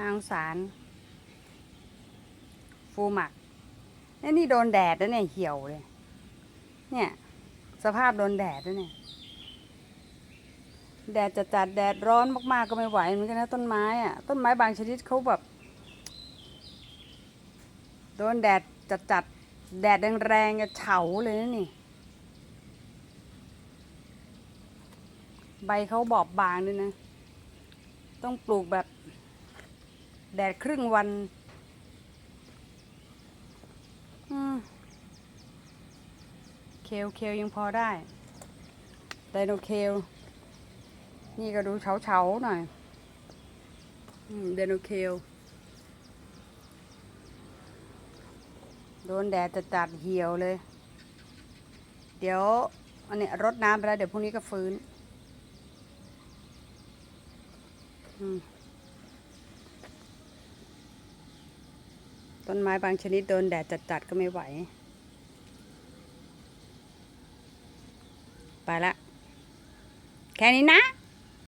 นางสาร ฟูหมักนี่นี่โดนแดดแล้วเนี่ยเหี่ยวเลย เนี่ย สภาพโดนแดดแล้วเนี่ย แดดจะจัดๆแดดร้อนมากๆก็ไม่ไหวเหมือนกันนะต้นไม้อะต้นไม้บางชนิดเขาแบบโดนแดดจัดจัดๆแดดแรงๆจะเฉาเลยนะนี่ ใบเขาบอบบางด้วยนะ ต้องปลูกแบบ แดดครึ่งวันเคลเคลยังพอได้ ไดโนเคล นี่ก็ดูเฉาเฉาหน่อยไดโนเคล โดนแดดจัดจัดเหี่ยวเลย เดี๋ยว อันนี้รดน้ำไปแล้ว เดี๋ยวพรุ่งนี้ก็ฟื้น อืม ต้นไม้บางชนิดโดนแดดจัดๆก็ไม่ไหว ไปละ แค่นี้นะ